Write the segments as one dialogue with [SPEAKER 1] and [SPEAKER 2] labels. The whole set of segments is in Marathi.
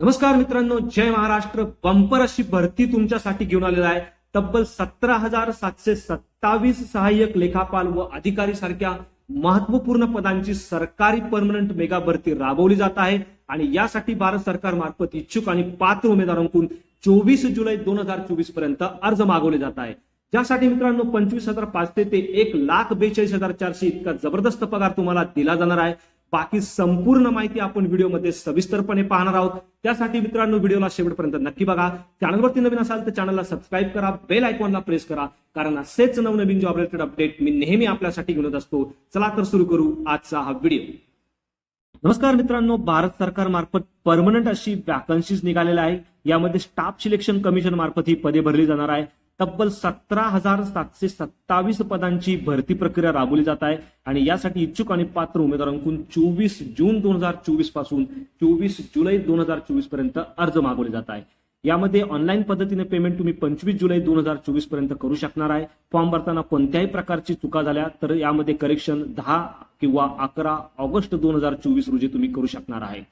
[SPEAKER 1] नमस्कार मित्रांनो जय महाराष्ट्र. बंपर अशी भरती तुमच्यासाठी घेऊन आलेला आहे. तब्बल सतरा हजार सातशे सत्तावीस सहाय्यक लेखापाल व अधिकारी सारख्या महत्त्वपूर्ण पदांची सरकारी परमनंट मेगा भरती राबवली जात आहे. आणि यासाठी भारत सरकार मार्फत इच्छुक आणि पात्र उमेदवारांकडून चोवीस जुलै दोन हजार चोवीसपर्यंत अर्ज मागवले जात आहे. ज्यासाठी मित्रांनो पंचवीस हजार पाचशे ते एक लाख बेचाळीस हजार चारशे इतका जबरदस्त पगार तुम्हाला दिला जाणार आहे. बाकी संपूर्ण माहिती आपण व्हिडिओमध्ये सविस्तरपणे पाहणार आहोत. त्यासाठी मित्रांनो व्हिडिओला शेवटपर्यंत नक्की बघा. चॅनलवरती नवीन असाल तर चॅनलला सबस्क्राईब करा बेल आयकॉनला प्रेस करा कारण असेच नवनवीन जॉब रिलेटेड अपडेट मी नेहमी आपल्यासाठी घेऊन येत असतो. चला तर सुरू करू आजचा हा व्हिडिओ. नमस्कार मित्रांनो भारत सरकार मार्फत परमनंट अशी वॅकन्सीज निघालेल्या आहे यामध्ये स्टाफ सिलेक्शन कमिशन मार्फत ही पदे भरली जाणार आहे. तब्बल सतरा हजार सातशे सत्तावीस पदांची भरती प्रक्रिया राबवली जात आहे. आणि यासाठी इच्छुक आणि पात्र उमेदवारांकडून चोवीस जून दोन हजार चोवीसपासून चोवीस जुलै दोन हजार चोवीसपर्यंत अर्ज मागवले जात आहे. यामध्ये ऑनलाईन पद्धतीने पेमेंट तुम्ही पंचवीस जुलै दोन हजार चोवीसपर्यंत करू शकणार आहे. फॉर्म भरताना कोणत्याही प्रकारची चुका झाल्या तर यामध्ये करेक्शन दहा किंवा अकरा ऑगस्ट दोन हजार चोवीस रोजी तुम्ही करू शकणार आहे.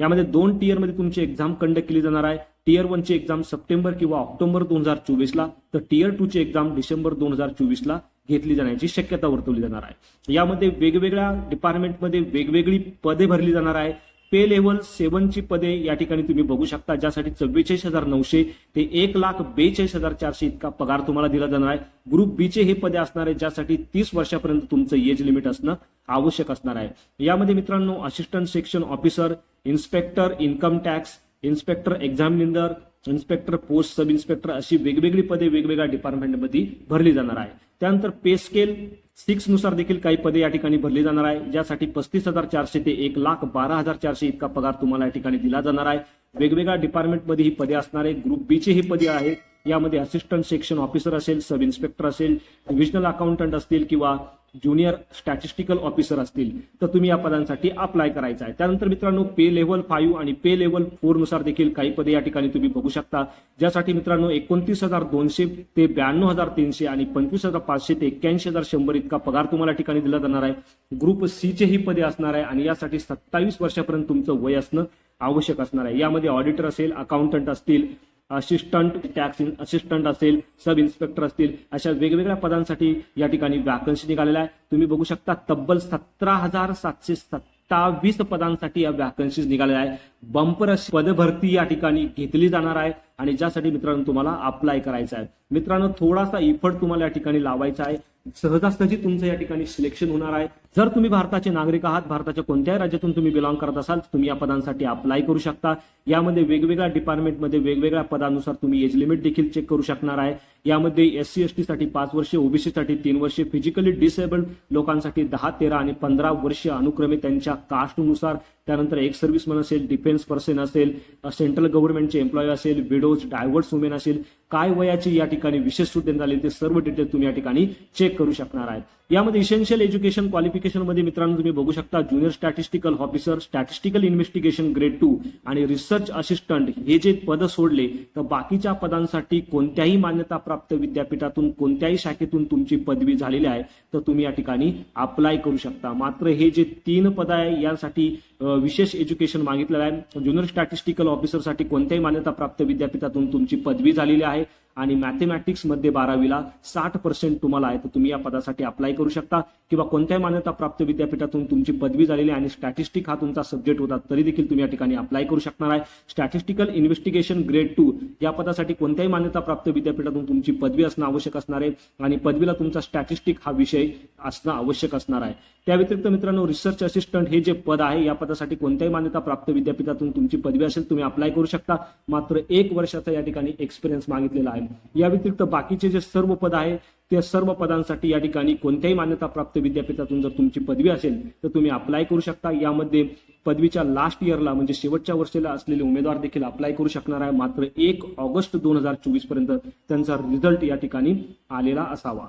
[SPEAKER 1] यामध्ये दोन टीयरमध्ये तुमची एक्झाम कंडक्ट केली जाणार आहे. टीयर वनची एक्झाम सप्टेंबर किंवा ऑक्टोबर दोन हजार चोवीसला तर टीयर टू ची एक्झाम डिसेंबर दोन हजार चोवीसला घेतली जाण्याची शक्यता वर्तवली जाणार आहे. यामध्ये वेगवेगळ्या डिपार्टमेंटमध्ये वेगवेगळी पदे भरली जाणार आहे. पे लेव्हल सेव्हनची पदे या ठिकाणी तुम्ही बघू शकता ज्यासाठी चव्वेचाळीस हजार नऊशे ते एक लाख बेचाळीस हजार चारशे इतका पगार तुम्हाला दिला जाणार आहे. ग्रुप बीचे हे पदे असणार आहे ज्यासाठी तीस वर्षापर्यंत तुमचं एज लिमिट असणं आवश्यक असणार आहे. यामध्ये मित्रांनो assistant section officer inspector income tax inspector examiner inspector post sub inspector अशी वेगवेगळी पदे वेगवेगळ्या डिपार्टमेंटमध्ये भरली जाणार आहे. त्यानंतर पे स्केल सिक्सनुसार देखील काही पदे या ठिकाणी भरली जाणार आहे ज्यासाठी पस्तीस हजार चारशे ते एक लाख बारा हजार चारशे इतका पगार तुम्हाला या ठिकाणी दिला जाणार आहे. वेगवेगळ्या डिपार्टमेंटमध्ये ही पदे असणार आहे. ग्रुप बीचे ही पदे आहेत. यामध्ये असिस्टंट सेक्शन ऑफिसर असेल सब इन्स्पेक्टर असेल डिव्हिजनल अकाउंटंट असतील किंवा ज्युनियर स्टॅटिस्टिकल ऑफिसर असतील तर तुम्ही या पदांसाठी अप्लाय करायचा आहे. त्यानंतर मित्रांनो पे लेव्हल फाईव्ह आणि पे लेव्हल फोरनुसार देखील काही पदे या ठिकाणी तुम्ही बघू शकता. ज्यासाठी मित्रांनो एकोणतीस हजार दोनशे ते ब्याण्णव हजार तीनशे आणि पंचवीस हजार पाचशे ते एक्क्याऐंशी हजार शंभर इतका पगार तुम्हाला ठिकाणी दिला जाणार आहे. ग्रुप सी चे ही पदे असणार आहे आणि यासाठी सत्तावीस वर्षापर्यंत तुमचं वय असणं आवश्यक असणार आहे. यामध्ये ऑडिटर असेल अकाउंटंट असतील असिस्टंट टॅक्स असिस्टंट असेल सब इन्स्पेक्टर असतील अशा वेगवेगळ्या पदांसाठी या ठिकाणी वॅकन्सी निघालेल्या आहे. तुम्ही बघू शकता तब्बल सतरा हजार सातशे सत्तावीस पदांसाठी या वॅकन्सीज निघालेल्या आहे बंपर अशी पदभरती या ठिकाणी घेतली जाणार आहे आणि ज्यासाठी मित्रांनो तुम्हाला अप्लाय करायचा आहे. मित्रांनो थोडासा इफर्ट तुम्हाला या ठिकाणी लावायचा आहे. सहजासहजी तुमचं या ठिकाणी सिलेक्शन होणार आहे. जर तुम्ही भारताचे नागरिक आहात भारताच्या कोणत्याही राज्यातून तुम्ही बिलॉंग करत असाल तर तुम्ही या पदांसाठी अप्लाय करू शकता. यामध्ये वेगवेगळ्या डिपार्टमेंटमध्ये वेगवेगळ्या पदानुसार तुम्ही एज लिमिट देखील चेक करू शकणार आहे. यामध्ये एस सी एस टी साठी पाच वर्षे ओबीसीसाठी तीन वर्षे फिजिकली डिसेबल्ड लोकांसाठी दहा तेरा आणि पंधरा वर्षे अनुक्रमे त्यांच्या कास्टनुसार त्यानंतर एक सर्व्हिसमन असेल डिफेन्स पर्सन असेल सेंट्रल गव्हर्नमेंटचे एम्प्लॉय असेल विडोज डायव्हर्स वुमेन असेल काय वयाची या ठिकाणी विशेष सूट देण्यात आली ते सर्व डिटेल तुम्ही या ठिकाणी चेक करू शकणार आहेत. यामध्ये इसेन्शियल एज्युकेशन क्वालिफिकेशनमध्ये मित्रांनो तुम्ही बघू शकता junior statistical officer statistical investigation grade two आणि रिसर्च असिस्टंट हे जे पद सोडले तर बाकीच्या पदांसाठी कोणत्याही मान्यता प्राप्त विद्यापीठातून कोणत्याही शाखेतून तुमची पदवी झालेली आहे तर तुम्ही या ठिकाणी अप्लाय करू शकता. मात्र हे जे तीन पद आहे यासाठी विशेष एज्युकेशन मागितलेलं आहे. ज्युनियर स्टॅटिस्टिकल ऑफिसरसाठी कोणत्याही मान्यता प्राप्त विद्यापीठातून तुमची पदवी झालेली आहे आणि मॅथेमॅटिक्समध्ये बारावीला साठ पर्सेंट तुम्हाला आहे तर तुम्ही या पदासाठी अप्लाय करू शकता. किंवा कोणत्याही मान्यता प्राप्त विद्यापीठातून तुमची पदवी झालेली आहे आणि स्टॅटिस्टिक हा तुमचा सब्जेक्ट होता तरी देखील तुम्ही या ठिकाणी अप्लाय करू शकणार आहे. स्टॅटिस्टिकल इन्व्हेस्टिगेशन ग्रेड टू या पदासाठी कोणत्याही मान्यता प्राप्त विद्यापीठातून तुमची पदवी असणं आवश्यक असणार आहे आणि पदवीला तुमचा स्टॅटिस्टिक हा विषय असणं आवश्यक असणार आहे. त्या व्यतिरिक्त मित्रांनो रिसर्च असिस्टंट हे जे पद आहे या पदासाठी कोणत्याही मान्यता प्राप्त विद्यापीठातून तुमची पदवी असेल तुम्ही अप्लाय करू शकता. मात्र एक वर्षाचा या ठिकाणी एक्सपिरियन्स मागितलेला आहे. या व्यतिरिक्त बाकीचे जे सर्व पद आहे त्या सर्व पदांसाठी या ठिकाणी कोणत्याही मान्यता प्राप्त विद्यापीठातून जर तुमची पदवी असेल तर तुम्ही अप्लाय करू शकता. यामध्ये पदवीच्या लास्ट इयरला म्हणजे शेवटच्या वर्षाला असलेले उमेदवार देखील अप्लाय करू शकणार आहे. मात्र एक ऑगस्ट दोन हजार चोवीसपर्यंत त्यांचा रिझल्ट या ठिकाणी आलेला असावा.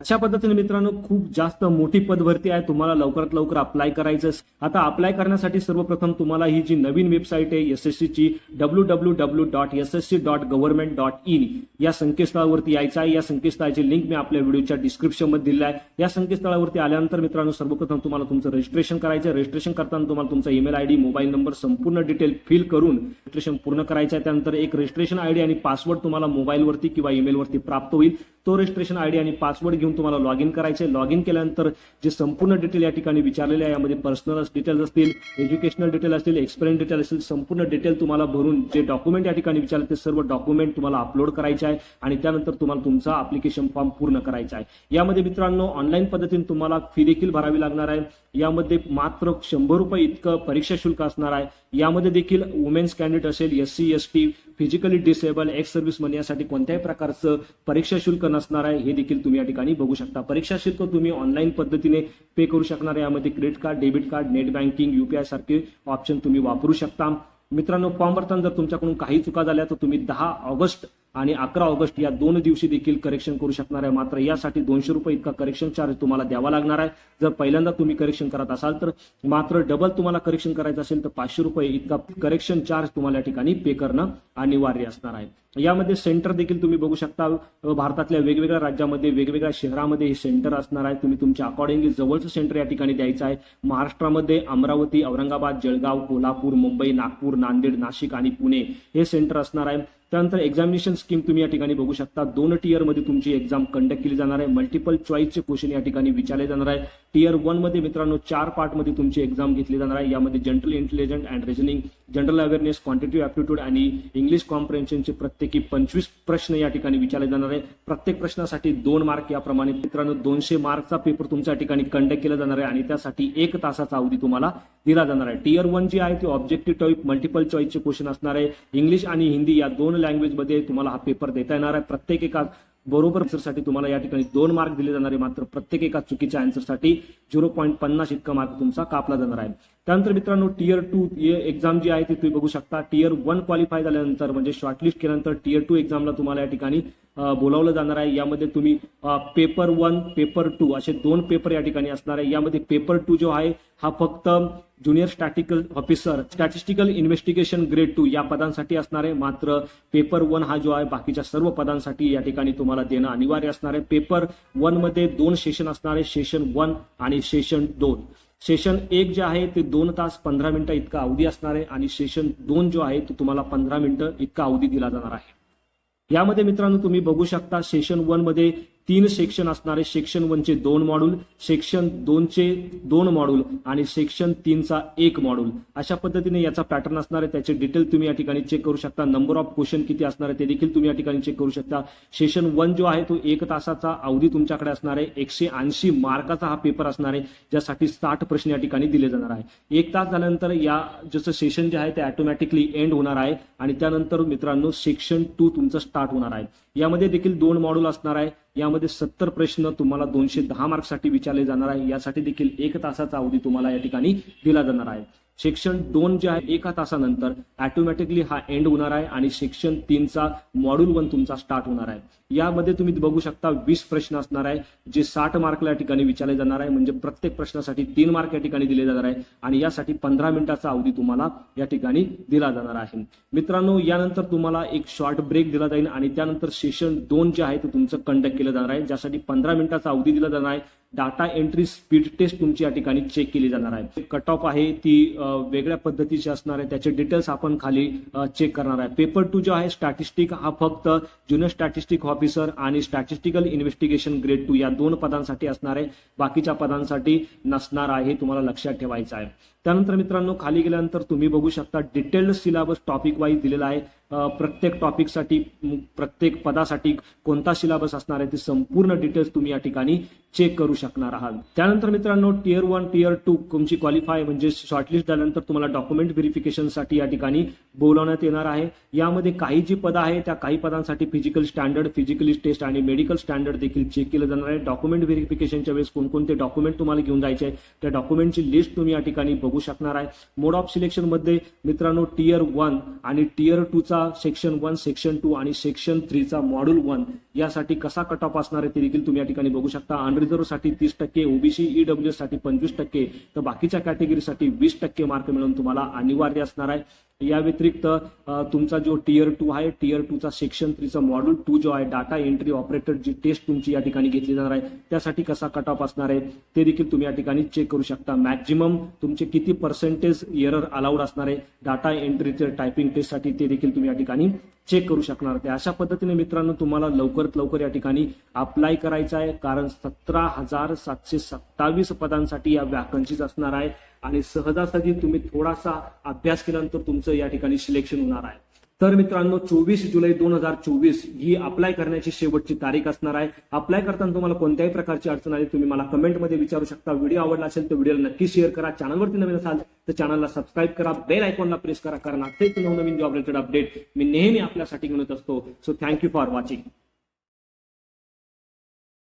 [SPEAKER 1] अशा पद्धतीने मित्रांनो खूप जास्त मोठी पदभरती आहे. तुम्हाला लवकरात लवकर अप्लाय करायचं आता अप्लाय करण्यासाठी सर्वप्रथम तुम्हाला ही जी नवीन वेबसाईट आहे एस ची W W W dot SSC S C dot government dot in या संकेतस्थळावरती यायचं आहे. या संकेतस्थळाची लिंक मी आपल्या व्हिडिओच्या डिस्क्रिप्शनमध्ये दिली आहे. या संकेतस्थळावरती आल्यानंतर मित्रांनो सर्वप्रथम तुम्हाला तुमचं रजिस्ट्रेशन करायचं आहे. रजिस्ट्रेशन करताना तुम्हाला तुमचा ईमेल आयडी मोबाईल नंबर संपूर्ण डिटेल फिल करून रजिस्ट्रेशन पूर्ण करायचं आहे. त्यानंतर एक रजिस्ट्रेशन आयडी आणि पासवर्ड तुम्हाला मोबाईलवरती किंवा ईमेलवरती प्राप्त होईल. तो रजिस्ट्रेशन आयडी आणि पासवर्ड घेऊन तुम्हाला लॉग इन करायचे लॉग इन केल्यानंतर जे संपूर्ण डिटेल या ठिकाणी विचारलेले आहे यामध्ये पर्सनल डिटेल्स असतील एज्युकेशनल डिटेल असतील एक्सपिरियन्स डिटेल असतील संपूर्ण डिटेल तुम्हाला भरून जे डॉक्युमेंट या ठिकाणी विचारले ते सर्व डॉक्युमेंट तुम्हाला अपलोड करायचे आहे आणि त्यानंतर तुम्हाला तुमचा अप्लिकेशन फॉर्म पूर्ण करायचा आहे. यामध्ये मित्रांनो ऑनलाईन पद्धतीने तुम्हाला फी देखील भरावी लागणार आहे. यामध्ये मात्र शंभर रुपये इतकं परीक्षा शुल्क असणार आहे. यामध्ये देखील वुमेन्स कॅन्डिडेट असेल S C S T physically disabled ex serviceman यासाठी कोणत्याही प्रकारचं परीक्षा शुल्क नसणार आहे हे देखील तुम्ही या ठिकाणी बघू शकता. परीक्षा शुल्क तुम्ही ऑनलाईन पद्धतीने पे करू शकणार यामध्ये credit card debit card net banking UPI सारखे ऑप्शन तुम्ही वापरू शकता. मित्रांनो फॉर्म भरताना जर तुमच्याकडून काही चुका झाल्या तर तुम्ही दहा ऑगस्ट आणि अकरा ऑगस्ट या दोन दिवशी देखील करेक्शन करू शकणार आहे. मात्र यासाठी दोनशे रुपये इतका करेक्शन चार्ज तुम्हाला द्यावा लागणार आहे. जर पहिल्यांदा तुम्ही करेक्शन करत असाल तर मात्र डबल तुम्हाला करेक्शन करायचं असेल तर पाचशे रुपये इतका करेक्शन चार्ज तुम्हाला या ठिकाणी पे करणं अनिवार्य असणार आहे. यामध्ये सेंटर देखील तुम्ही बघू शकता. भारतातल्या वेगवेगळ्या राज्यामध्ये वेगवेगळ्या शहरामध्ये हे सेंटर असणार आहे. तुम्ही तुमच्या अकॉर्डिंगली जवळचं सेंटर या ठिकाणी द्यायचं आहे. महाराष्ट्रामध्ये अमरावती औरंगाबाद जळगाव कोल्हापूर मुंबई नागपूर नांदेड नाशिक आणि पुणे हे सेंटर असणार आहे. त्यानंतर एक्झामिनेशन स्कीम तुम्ही या ठिकाणी बघू शकता. दोन टीयरमध्ये तुमची एक्झाम कंडक्ट केली जाणार आहे. मल्टिपल चॉईसचे क्वेश्चन या ठिकाणी विचारले जाणार आहे. टीयर वनमध्ये मित्रांनो चार पार्टमध्ये तुमची एक्झाम घेतली जाणार आहे. यामध्ये general intelligence and reasoning general awareness quantitative aptitude आणि इंग्लिश कॉम्प्रेन्शनचे प्रत्येकी पंचवीस प्रश्न या ठिकाणी विचारले जाणार आहे. प्रत्येक प्रश्नासाठी दोन मार्क याप्रमाणे मित्रांनो दोनशे मार्कचा पेपर तुमच्या ठिकाणी कंडक्ट केला जाणार आहे आणि त्यासाठी एक तासाचा अवधी तुम्हाला दिला जाणार आहे. टीयर वन जी आहे ती ऑब्जेक्टिव्ह टाईप मल्टिपल चॉईसचे क्वेश्चन असणार आहे. इंग्लिश आणि हिंदी या दोन लँग्वेजमध्ये तुम्हाला हा पेपर देता येणार आहे. प्रत्येक एका बरोबर आन्सरसाठी तुम्हाला या ठिकाणी दोन मार्क दिले जाणार आहे. मात्र प्रत्येक एका चुकीच्या आन्सरसाठी झिरो पॉईंट पन्नास इतका मार्क तुमचा कापला जाणार आहे. त्यानंतर मित्रांनो टीयर टू एक्झाम जी आहे ती तुम्ही बघू शकता. टीयर वन क्वालिफाय झाल्यानंतर म्हणजे शॉर्टलिस्ट केल्यानंतर टीयर टू एक्झामला तुम्हाला या ठिकाणी बोलावलं जाणार आहे. यामध्ये तुम्ही पेपर वन पेपर टू असे दोन पेपर या ठिकाणी असणार आहे. यामध्ये पेपर टू जो आहे हा फक्त junior statical officer statistical investigation grade two या पदांसाठी असणार आहे. मात्र पेपर वन हा जो आहे बाकीच्या सर्व पदांसाठी या ठिकाणी तुम्हाला देणं अनिवार्य असणार आहे. पेपर वनमध्ये दोन सेशन असणार आहे. सेशन वन आणि सेशन दोन. सेशन एक जे आहे ते दोन तास पंधरा मिनिटं इतका अवधी असणार आहे आणि सेशन दोन जो आहे तो तुम्हाला पंधरा मिनिटं इतका अवधी दिला जाणार आहे. यामध्ये मित्रांनो तुम्ही बघू शकता सेशन वनमध्ये तीन सेक्शन असणारे सेक्शन वनचे दोन मॉड्यूल सेक्शन दोनचे दोन मॉड्यूल आणि सेक्शन तीनचा एक मॉड्यूल. अशा पद्धतीने याचा पॅटर्न असणार आहे. त्याचे डिटेल तुम्ही या ठिकाणी चेक करू शकता. नंबर ऑफ क्वेश्चन किती असणार आहे ते देखील तुम्ही या ठिकाणी चेक करू शकता. सेशन वन जो आहे तो एक तासाचा अवधी तुमच्याकडे असणार आहे. एकशे ऐंशी मार्काचा हा पेपर असणार आहे ज्यासाठी साठ प्रश्न या ठिकाणी दिले जाणार आहे. एक तास झाल्यानंतर या जसं सेशन जे आहे ते ऑटोमॅटिकली एंड होणार आहे आणि त्यानंतर मित्रांनो सेक्शन टू तुमचं स्टार्ट होणार आहे. यामध्ये देखील दोन मॉड्यूल असणार आहे. यामध्ये सत्तर प्रश्न तुम्हाला दोनशे दहा मार्कसाठी विचारले जाणार आहे. यासाठी देखील एक तासाचा अवधी तुम्हाला या ठिकाणी दिला जाणार आहे. सेक्शन दोन जे आहे एका तासानंतर ऑटोमॅटिकली हा एंड होणार आहे आणि सेक्शन तीनचा मॉड्यूल वन तुमचा स्टार्ट होणार आहे. यामध्ये तुम्ही बघू शकता वीस प्रश्न असणार आहे जे साठ मार्कला या ठिकाणी विचारले जाणार आहे म्हणजे प्रत्येक प्रश्नासाठी तीन मार्क या ठिकाणी दिले जाणार आहे आणि यासाठी पंधरा मिनिटाचा अवधी तुम्हाला या ठिकाणी दिला जाणार आहे. मित्रांनो यानंतर तुम्हाला एक शॉर्ट ब्रेक दिला जाईल आणि त्यानंतर सेशन दोन जे आहे ते तुमचं कंडक्ट केलं जाणार आहे ज्यासाठी पंधरा मिनिटाचा अवधी दिला जाणार आहे डाटा एंट्री स्पीड टेस्ट तुमची या ठिकाणी चेक केली जाणार आहे. कट ऑफ आहे ती वेगळ्या पद्धतीची असणार आहे. त्याचे डिटेल्स आपण खाली चेक करणार आहे. पेपर टू जो आहे स्टॅटिस्टिक हा फक्त ज्युनियर स्टॅटिस्टिक ऑफिसर आणि स्टॅटिस्टिकल इन्व्हेस्टिगेशन ग्रेड टू या दोन पदांसाठी असणार आहे. बाकीच्या पदांसाठी नसणार आहे हे तुम्हाला लक्षात ठेवायचं आहे. त्यानंतर मित्रांनो खाली गेल्यानंतर तुम्ही बघू शकता डिटेल्ड सिलेबस टॉपिक वाईज दिलेला आहे. प्रत्येक टॉपिकसाठी प्रत्येक पदासाठी कोणता सिलेबस असणार आहे ते संपूर्ण डिटेल्स तुम्ही या ठिकाणी चेक करू शकणार आहात. त्यानंतर मित्रांनो टियर वन टियर टू तुमची क्वालिफाय म्हणजे शॉर्टलिस्ट झाल्यानंतर तुम्हाला डॉक्युमेंट व्हेरिफिकेशनसाठी या ठिकाणी बोलावण्यात येणार आहे. यामध्ये काही जी पदं आहे त्या काही पदांसाठी फिजिकल स्टँडर्ड फिजिकली टेस्ट आणि मेडिकल स्टँडर्ड देखील चेक केलं जाणार आहे. डॉक्युमेंट व्हेरिफिकेशनच्या वेळेस कोणकोणते डॉक्युमेंट तुम्हाला घेऊन जायचे आहे त्या डॉक्युमेंटची लिस्ट तुम्ही या ठिकाणी बघू शकणार आहे. मोड ऑफ सिलेक्शनमध्ये मित्रांनो टियर वन आणि टियर टूचा चा सेक्शन वन सेक्शन टू आणि सेक्शन थ्रीचा मॉड्यूल वन यासाठी कसा कट ऑफ असणार आहे ते देखील तुम्ही या ठिकाणी बघू शकता. अनरिझर्वसाठी तीस टक्के ओबीसी ईडब्ल्यू साठी पंचवीस टक्के तर बाकीच्या कॅटेगरीसाठी वीस टक्के मार्क मिळून तुम्हाला अनिवार्य असणार आहे. या व्यतिरिक्त तुमचा जो टीयर टू आहे टीयर टूचा सेक्शन थ्रीचा मॉड्यूल टू जो आहे डाटा एंट्री ऑपरेटर जी टेस्ट तुमची या ठिकाणी घेतली जाणार आहे. त्यासाठी कसा कट ऑफ असणार आहे ते देखील तुम्ही या ठिकाणी चेक करू शकता. मॅक्झिमम तुमचे किती पर्सेंटेज एरर अलाउड असणार आहे डाटा एंट्रीचे टायपिंग टेस्टसाठी ते देखील तुम्ही या ठिकाणी चेक करू शकणार. ते अशा पद्धतीने मित्रांनो तुम्हाला लवकरात लवकर या ठिकाणी अप्लाय करायचं आहे कारण सतरा हजार सातशे सत्तावीस पदांसाठी या वॅकन्सीज असणार आहे. आणि सहजासहजी तुम्ही थोडासा अभ्यास केल्यानंतर तुमचं या ठिकाणी सिलेक्शन होणार आहे. तर मित्रांनो चोवीस जुलै दोन हजार चोवीस ही अप्लाय करण्याची शेवटची तारीख असणार आहे. अप्लाय करताना तुम्हाला कोणत्याही प्रकारची अडचण आली तुम्ही मला कमेंटमध्ये विचारू शकता. व्हिडिओ आवडला असेल तर व्हिडिओला नक्की शेअर करा. चॅनलवरती नवीन असाल तर चॅनलला सबस्क्राईब करा. बेल आयकॉनला प्रेस करा. कारण असेच नवनवीन जॉब रिलेटेड अपडेट मी नेहमी आपल्यासाठी घेऊन येत असतो सो थँक्यू फॉर वॉचिंग